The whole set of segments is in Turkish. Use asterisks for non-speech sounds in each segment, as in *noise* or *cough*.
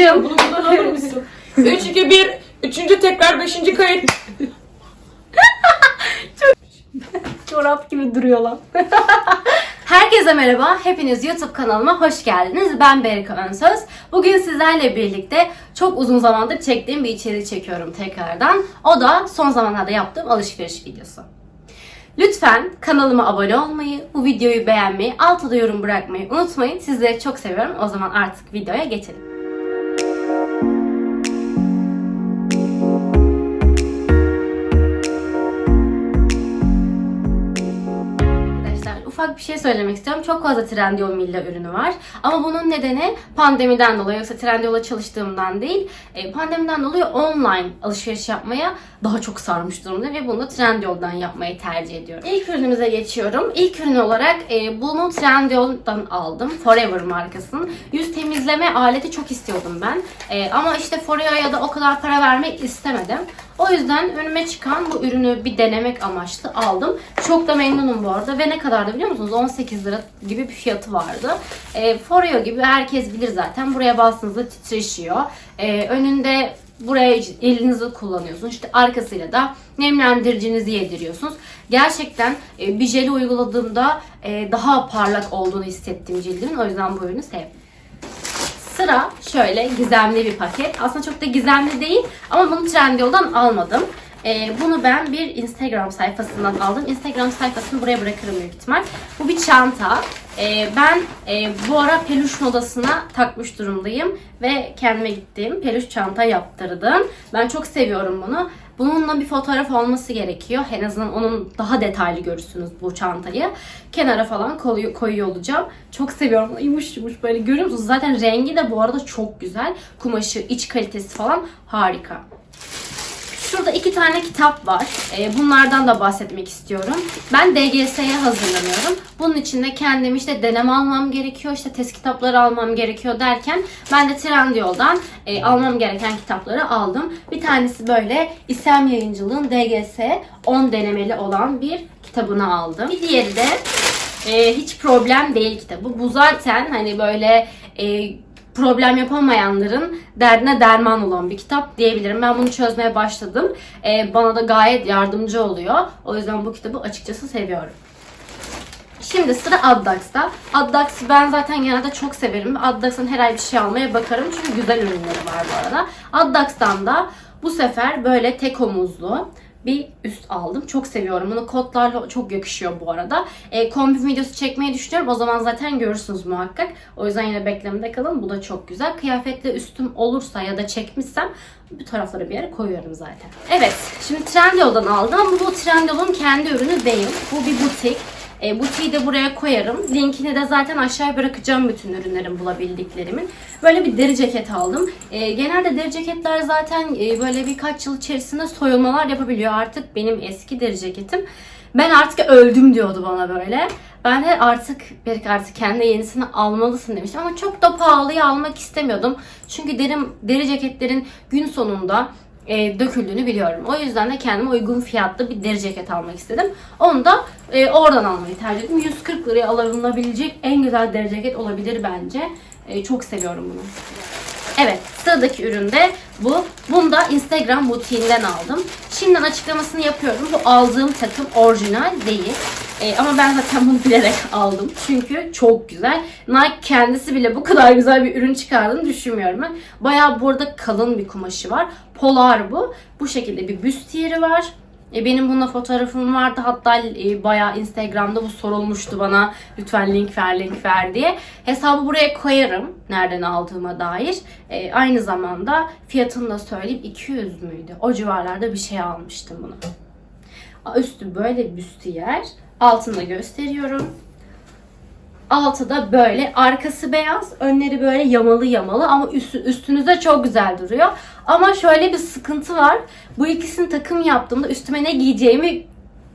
Açım. Bunu buradan alır mısın? 3, 2, 1. Üçüncü tekrar beşinci kayıt. *laughs* Çorap gibi duruyor lan. *laughs* Herkese merhaba. Hepiniz YouTube kanalıma hoş geldiniz. Ben Berika Önsöz. Bugün sizlerle birlikte çok uzun zamandır çektiğim bir içerik çekiyorum tekrardan. O da son zamanlarda yaptığım alışveriş videosu. Lütfen kanalıma abone olmayı, bu videoyu beğenmeyi, altta da yorum bırakmayı unutmayın. Sizleri çok seviyorum. O zaman artık videoya geçelim. Ufak bir şey söylemek istiyorum. Çok fazla Trendyol Milla ürünü var. Ama bunun nedeni pandemiden dolayı yoksa Trendyol'a çalıştığımdan değil. E, pandemiden dolayı online alışveriş yapmaya daha çok sarmış durumda ve bunu Trendyol'dan yapmayı tercih ediyorum. İlk ürünümüze geçiyorum. İlk ürün olarak e, bunu Trendyol'dan aldım. Forever markasının. Yüz temizleme aleti çok istiyordum ben. E, ama işte Forever'a da o kadar para vermek istemedim. O yüzden önüme çıkan bu ürünü bir denemek amaçlı aldım. Çok da memnunum bu arada ve ne kadardı biliyor musunuz? 18 lira gibi bir fiyatı vardı. E, Foreo gibi herkes bilir zaten. Buraya bastığınızda titreşiyor. E, önünde buraya elinizi kullanıyorsunuz. İşte arkasıyla da nemlendiricinizi yediriyorsunuz. Gerçekten e, bir jeli uyguladığımda e, daha parlak olduğunu hissettim cildimin. O yüzden bu ürünü sevdim. Sıra şöyle gizemli bir paket. Aslında çok da gizemli değil ama bunu Trendyol'dan almadım. Ee, bunu ben bir Instagram sayfasından aldım. Instagram sayfasını buraya bırakırım büyük ihtimal. Bu bir çanta. Ee, ben e, bu ara peluş modasına takmış durumdayım. Ve kendime gittim. Peluş çanta yaptırdım. Ben çok seviyorum bunu. Bununla bir fotoğraf olması gerekiyor. En azından onun daha detaylı görürsünüz bu çantayı. Kenara falan koyu- koyuyor olacağım. Çok seviyorum. Yumuş yumuş böyle görüyor musunuz? Zaten rengi de bu arada çok güzel. Kumaşı, iç kalitesi falan harika. Şurada iki tane kitap var. Ee, bunlardan da bahsetmek istiyorum. Ben DGS'ye hazırlanıyorum. Bunun için de kendim işte deneme almam gerekiyor, işte test kitapları almam gerekiyor derken ben de Trendyol'dan e, almam gereken kitapları aldım. Bir tanesi böyle İslam Yayıncılığın DGS 10 denemeli olan bir kitabını aldım. Bir diğeri de e, hiç problem değil kitabı. Bu zaten hani böyle e, problem yapamayanların derdine derman olan bir kitap diyebilirim. Ben bunu çözmeye başladım. Ee, bana da gayet yardımcı oluyor. O yüzden bu kitabı açıkçası seviyorum. Şimdi sıra Addax'ta. Addax'ı ben zaten genelde çok severim. Addax'ın her ay bir şey almaya bakarım. Çünkü güzel ürünleri var bu arada. Addax'tan da bu sefer böyle tek omuzlu bir üst aldım. Çok seviyorum. Bunu kotlarla çok yakışıyor bu arada. E, kombin videosu çekmeyi düşünüyorum. O zaman zaten görürsünüz muhakkak. O yüzden yine beklemede kalın. Bu da çok güzel. Kıyafetle üstüm olursa ya da çekmişsem bu taraflara bir yere koyuyorum zaten. Evet. Şimdi Trendyol'dan aldım bu Trendyol'un kendi ürünü değil. Bu bir butik. E, butiği de buraya koyarım. Linkini de zaten aşağıya bırakacağım bütün ürünlerin bulabildiklerimin. Böyle bir deri ceket aldım. E, genelde deri ceketler zaten e, böyle birkaç yıl içerisinde soyulmalar yapabiliyor. Artık benim eski deri ceketim. Ben artık öldüm diyordu bana böyle. Ben de artık belki artık kendi yenisini almalısın demiştim ama çok da pahalıya almak istemiyordum. Çünkü derim deri ceketlerin gün sonunda e, döküldüğünü biliyorum. O yüzden de kendime uygun fiyatlı bir deri ceket almak istedim. Onu da e, oradan almayı tercih ettim. 140 liraya alınabilecek en güzel deri ceket olabilir bence. E, çok seviyorum bunu. Evet sıradaki ürün de bu. Bunu da Instagram butiğinden aldım. Şimdiden açıklamasını yapıyorum. Bu aldığım takım orijinal değil. Ee, ama ben zaten bunu bilerek *laughs* aldım. Çünkü çok güzel. Nike kendisi bile bu kadar güzel bir ürün çıkardığını düşünmüyorum ben. Bayağı burada kalın bir kumaşı var. Polar bu. Bu şekilde bir büstiyeri var. E, benim bununla fotoğrafım vardı. Hatta e, bayağı Instagram'da bu sorulmuştu bana. Lütfen link ver, link ver diye. Hesabı buraya koyarım. Nereden aldığıma dair. E, aynı zamanda fiyatını da söyleyeyim. 200 müydü? O civarlarda bir şey almıştım bunu. Üstü böyle büstiyer. Altını da gösteriyorum. Altı da böyle. Arkası beyaz. Önleri böyle yamalı yamalı ama üstü, üstünüzde çok güzel duruyor. Ama şöyle bir sıkıntı var. Bu ikisini takım yaptığımda üstüme ne giyeceğimi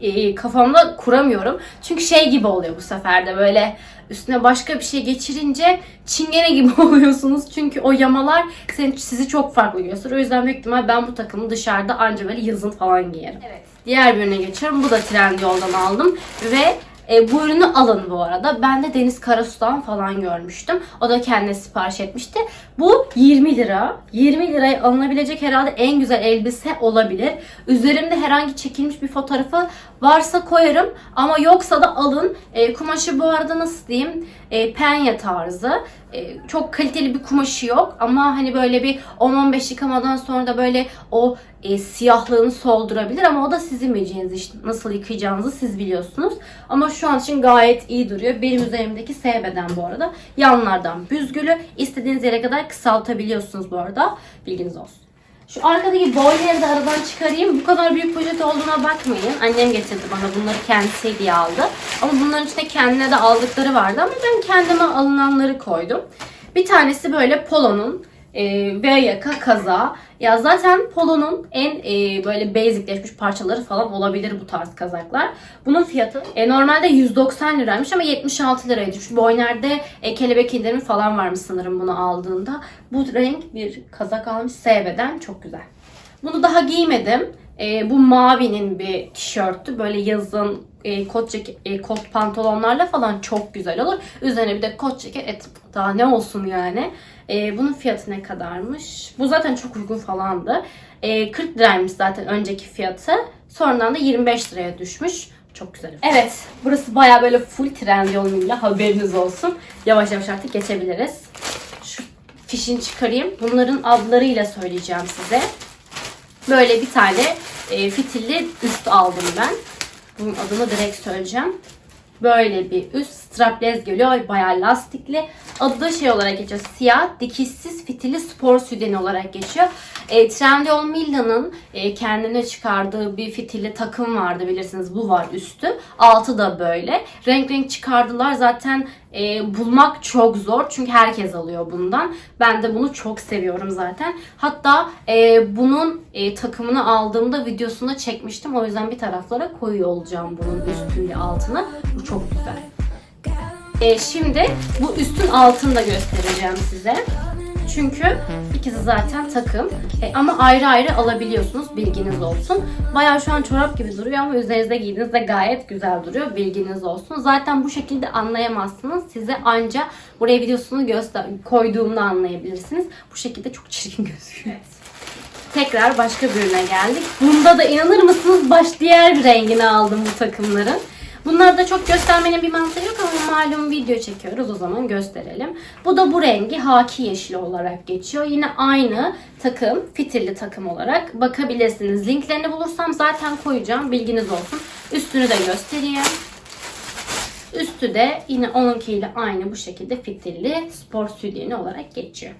e, kafamda kuramıyorum. Çünkü şey gibi oluyor bu sefer de böyle üstüne başka bir şey geçirince çingene gibi *laughs* oluyorsunuz. Çünkü o yamalar seni, sizi çok farklı gösteriyor. O yüzden büyük ihtimal ben bu takımı dışarıda anca böyle yazın falan giyerim. Evet. Diğer birine geçiyorum. Bu da Trendyol'dan aldım. Ve E, bu ürünü alın bu arada. Ben de Deniz Karasu'dan falan görmüştüm. O da kendine sipariş etmişti. Bu 20 lira. 20 liraya alınabilecek herhalde en güzel elbise olabilir. Üzerimde herhangi çekilmiş bir fotoğrafı varsa koyarım. Ama yoksa da alın. E, kumaşı bu arada nasıl diyeyim? E, penye tarzı. E, çok kaliteli bir kumaşı yok. Ama hani böyle bir 10-15 yıkamadan sonra da böyle o e, siyahlığını soldurabilir. Ama o da sizin bileceğiniz iş. Nasıl yıkayacağınızı siz biliyorsunuz. Ama şu an için gayet iyi duruyor. Benim üzerimdeki S beden bu arada. Yanlardan büzgülü. İstediğiniz yere kadar kısaltabiliyorsunuz bu arada. Bilginiz olsun. Şu arkadaki boyları da aradan çıkarayım. Bu kadar büyük poşet olduğuna bakmayın. Annem getirdi bana bunları kendisi diye aldı. Ama bunların içinde kendine de aldıkları vardı. Ama ben kendime alınanları koydum. Bir tanesi böyle Polo'nun e, V yaka kaza. Ya zaten Polo'nun en e, böyle basicleşmiş parçaları falan olabilir bu tarz kazaklar. Bunun fiyatı e, normalde 190 liraymış ama 76 liraydı. Şu Boyner'de e, kelebek indirimi falan varmış sanırım bunu aldığında. Bu renk bir kazak almış S beden çok güzel. Bunu daha giymedim. E, bu mavinin bir tişörtü. Böyle yazın e, kot, ceket, e, kot pantolonlarla falan çok güzel olur. Üzerine bir de kot ceket. Et, daha ne olsun yani. E, bunun fiyatı ne kadarmış? Bu zaten çok uygun falandı. E, 40 liraymış zaten önceki fiyatı. Sonradan da 25 liraya düşmüş. Çok güzel. Evet. Burası baya böyle full trend yoluyla haberiniz olsun. Yavaş yavaş artık geçebiliriz. Şu fişini çıkarayım. Bunların adlarıyla söyleyeceğim size. Böyle bir tane e, fitilli üst aldım ben. Bunun adını direkt söyleyeceğim. Böyle bir üst strapless geliyor. Bayağı lastikli. Adı da şey olarak geçiyor. Siyah dikişsiz fitilli spor sütyeni olarak geçiyor. E, Trendyol Milla'nın e, kendine çıkardığı bir fitilli takım vardı bilirsiniz. Bu var üstü. Altı da böyle. Renk renk çıkardılar. Zaten e, bulmak çok zor. Çünkü herkes alıyor bundan. Ben de bunu çok seviyorum zaten. Hatta e, bunun e, takımını aldığımda videosunu çekmiştim. O yüzden bir taraflara koyuyor olacağım bunun üstüyle altına. Bu çok güzel. E, şimdi bu üstün altını da göstereceğim size. Çünkü ikisi zaten takım. E, ama ayrı ayrı alabiliyorsunuz. Bilginiz olsun. Bayağı şu an çorap gibi duruyor ama üzerinizde giydiğinizde gayet güzel duruyor. Bilginiz olsun. Zaten bu şekilde anlayamazsınız. Size anca buraya videosunu göster koyduğumda anlayabilirsiniz. Bu şekilde çok çirkin *laughs* gözüküyor. Tekrar başka bir ürüne geldik. Bunda da inanır mısınız baş diğer bir rengini aldım bu takımların. Bunları da çok göstermenin bir mantığı yok ama malum video çekiyoruz o zaman gösterelim. Bu da bu rengi haki yeşili olarak geçiyor. Yine aynı takım, fitilli takım olarak bakabilirsiniz. Linklerini bulursam zaten koyacağım. Bilginiz olsun. Üstünü de göstereyim. Üstü de yine onunkiyle aynı bu şekilde fitilli spor sütyeni olarak geçiyor.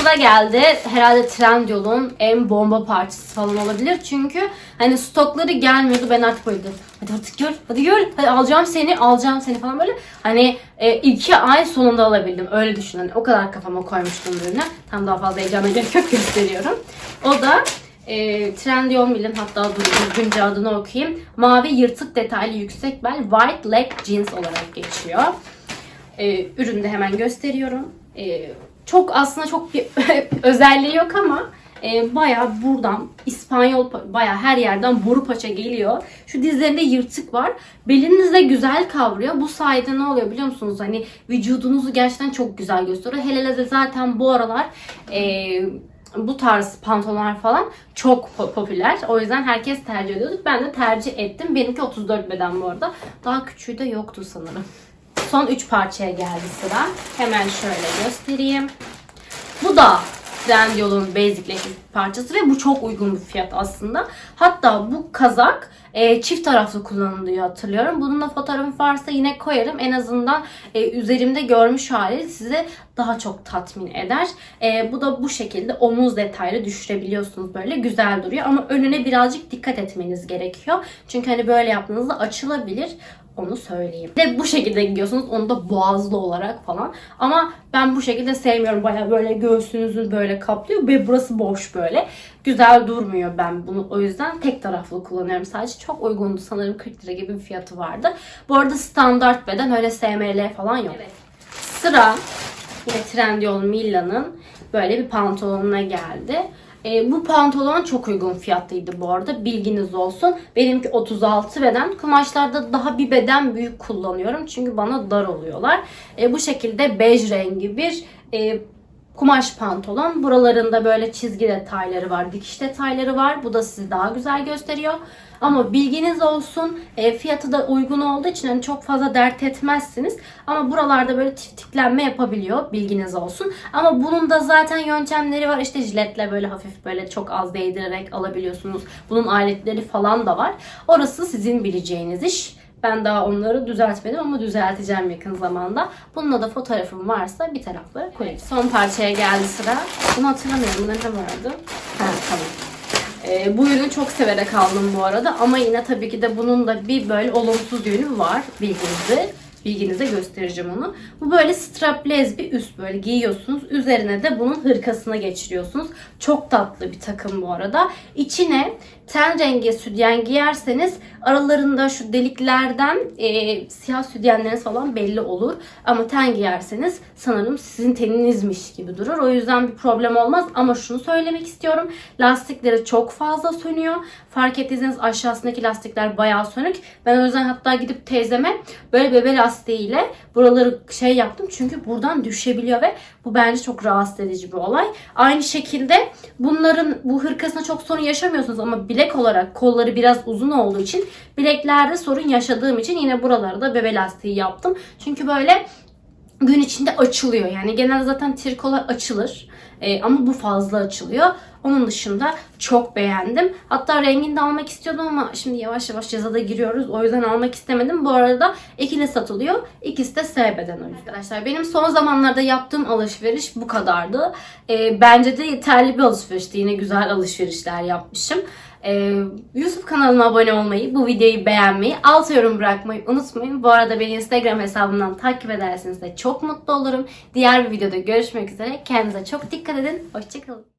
Sıra geldi. Herhalde Trendyol'un en bomba parçası falan olabilir. Çünkü hani stokları gelmiyordu. Ben artık böyle dedim, Hadi artık gör. Hadi gör. Hadi alacağım seni. Alacağım seni falan böyle. Hani e, iki ay sonunda alabildim. Öyle düşün. O kadar kafama koymuştum ürünü. Tam daha fazla heyecana gerek gösteriyorum. O da e, Trendyol Mill'in hatta dur adını okuyayım. Mavi yırtık detaylı yüksek bel white leg jeans olarak geçiyor. E, ürünü de hemen gösteriyorum. E, çok aslında çok bir *laughs* özelliği yok ama e, bayağı buradan İspanyol pa- bayağı her yerden boru paça geliyor. Şu dizlerinde yırtık var. Belinizde güzel kavruyor. Bu sayede ne oluyor biliyor musunuz? Hani vücudunuzu gerçekten çok güzel gösteriyor. Hele hele zaten bu aralar e, bu tarz pantolonlar falan çok po- popüler. O yüzden herkes tercih ediyordu. Ben de tercih ettim. Benimki 34 beden bu arada. Daha küçüğü de yoktu sanırım. Son 3 parçaya geldi sıra. Hemen şöyle göstereyim. Bu da Trendyol'un basicleşmiş bir parçası ve bu çok uygun bir fiyat aslında. Hatta bu kazak e, çift taraflı kullanılıyor hatırlıyorum. Bunun da fotoğrafı varsa yine koyarım. En azından e, üzerimde görmüş hali sizi daha çok tatmin eder. E, bu da bu şekilde omuz detaylı düşürebiliyorsunuz böyle. Güzel duruyor ama önüne birazcık dikkat etmeniz gerekiyor. Çünkü hani böyle yaptığınızda açılabilir. Onu söyleyeyim. Ve bu şekilde giyiyorsunuz. Onu da boğazlı olarak falan. Ama ben bu şekilde sevmiyorum. Baya böyle göğsünüzü böyle kaplıyor. Ve burası boş böyle. Güzel durmuyor ben bunu. O yüzden tek taraflı kullanıyorum. Sadece çok uygundu. Sanırım 40 lira gibi bir fiyatı vardı. Bu arada standart beden öyle SML falan yok. Sıra yine Trendyol Milla'nın böyle bir pantolonuna geldi. E, bu pantolon çok uygun fiyatlıydı bu arada. Bilginiz olsun. Benimki 36 beden. Kumaşlarda daha bir beden büyük kullanıyorum. Çünkü bana dar oluyorlar. E, bu şekilde bej rengi bir e, kumaş pantolon. Buralarında böyle çizgi detayları var, dikiş detayları var. Bu da sizi daha güzel gösteriyor. Ama bilginiz olsun e, fiyatı da uygun olduğu için hani çok fazla dert etmezsiniz. Ama buralarda böyle tiftiklenme yapabiliyor bilginiz olsun. Ama bunun da zaten yöntemleri var. İşte jiletle böyle hafif böyle çok az değdirerek alabiliyorsunuz. Bunun aletleri falan da var. Orası sizin bileceğiniz iş. Ben daha onları düzeltmedim ama düzelteceğim yakın zamanda. Bununla da fotoğrafım varsa bir taraflara koyayım. Son parçaya geldi sıra. Bunu hatırlamıyorum. Bunda ne vardı? Ha tamam. Ee, bu ürünü çok severek aldım bu arada ama yine tabii ki de bunun da bir böyle olumsuz yönü var bilginizi. Bilginize göstereceğim onu. Bu böyle strapless bir üst böyle giyiyorsunuz. Üzerine de bunun hırkasına geçiriyorsunuz. Çok tatlı bir takım bu arada. İçine ten rengi sütyen giyerseniz aralarında şu deliklerden e, siyah sütyenleriniz falan belli olur. Ama ten giyerseniz sanırım sizin teninizmiş gibi durur. O yüzden bir problem olmaz. Ama şunu söylemek istiyorum. Lastikleri çok fazla sönüyor. Fark ettiyseniz aşağısındaki lastikler bayağı sönük. Ben o yüzden hatta gidip teyzeme böyle bebe lastiğiyle buraları şey yaptım. Çünkü buradan düşebiliyor ve bu bence çok rahatsız edici bir olay. Aynı şekilde bunların bu hırkasına çok sorun yaşamıyorsunuz ama bilek olarak kolları biraz uzun olduğu için bileklerde sorun yaşadığım için yine buralara da bebe lastiği yaptım. Çünkü böyle gün içinde açılıyor. Yani genelde zaten trikolar açılır. Ee, ama bu fazla açılıyor. Onun dışında çok beğendim. Hatta rengini de almak istiyordum ama şimdi yavaş yavaş yazada giriyoruz. O yüzden almak istemedim. Bu arada ikili satılıyor. İkisi de S beden o yüzden. Arkadaşlar benim son zamanlarda yaptığım alışveriş bu kadardı. Ee, bence de yeterli bir alışverişti. Yine güzel alışverişler yapmışım. Ee, YouTube kanalıma abone olmayı, bu videoyu beğenmeyi, alt yorum bırakmayı unutmayın. Bu arada beni Instagram hesabımdan takip ederseniz de çok mutlu olurum. Diğer bir videoda görüşmek üzere. Kendinize çok dikkat edin. Hoşçakalın.